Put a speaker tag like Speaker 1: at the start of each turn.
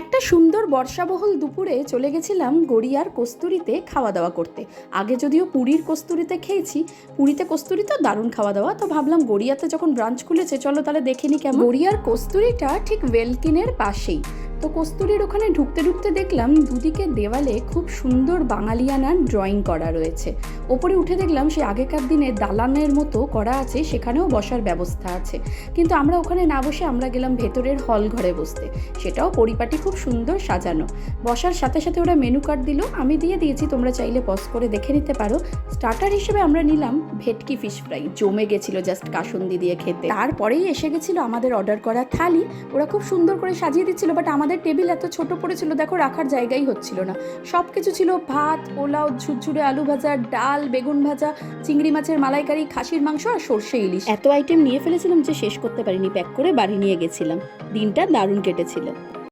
Speaker 1: একটা সুন্দর বর্ষাবহুল দুপুরে চলে গেছিলাম গড়িয়ার কস্তুরিতে খাওয়া দাওয়া করতে। আগে যদিও পুরীর কস্তুরিতে খেয়েছি, পুরীতে কস্তুরি তো দারুণ খাওয়া দাওয়া তো ভাবলাম গড়িয়াতে যখন ব্রাঞ্চ খুলেছে, চলো তাহলে দেখে নি কেমন। গড়িয়ার কস্তুরিটা ঠিক ওয়েলকিনের পাশেই। তো কস্তুরির ওখানে ঢুকতে ঢুকতে দেখলাম দুদিকে দেওয়ালে খুব সুন্দর বাঙালিয়ানার ড্রয়িং করা রয়েছে। ওপরে উঠে দেখলাম সে আগেকার দিনে দালানের মতো করা আছে, সেখানেও বসার ব্যবস্থা আছে। কিন্তু আমরা ওখানে না বসে আমরা গেলাম ভেতরের হল ঘরে বসতে। সেটাও পরিপাটি খুব সুন্দর সাজানো। বসার সাথে সাথে ওরা মেনু কার্ড দিল। আমি দিয়ে দিয়েছি, তোমরা চাইলে পজ করে দেখে নিতে পারো। স্টার্টার হিসেবে আমরা নিলাম ভেটকি ফিশ ফ্রাই জমে গেছিল জাস্ট কাসুন্দি দিয়ে খেতে। তারপরেই এসে গেছিল আমাদের অর্ডার করা থালি। ওরা খুব সুন্দর করে সাজিয়ে দিচ্ছিল বাট আমাদের টেবিল এত ছোট পড়েছিল, দেখো রাখার জায়গাই হচ্ছিল না। সব কিছু ছিল ভাত, পোলাও, ঝুরঝুরে আলু ভাজা, ডাল, বেগুন ভাজা, চিংড়ি মাছের মালাইকারি, খাসির মাংস আর সর্ষে ইলিশ। এত আইটেম নিয়ে ফেলেছিলাম যে শেষ করতে পারিনি, প্যাক করে বাড়ি নিয়ে গেছিলাম। দিনটা দারুণ কেটেছিল।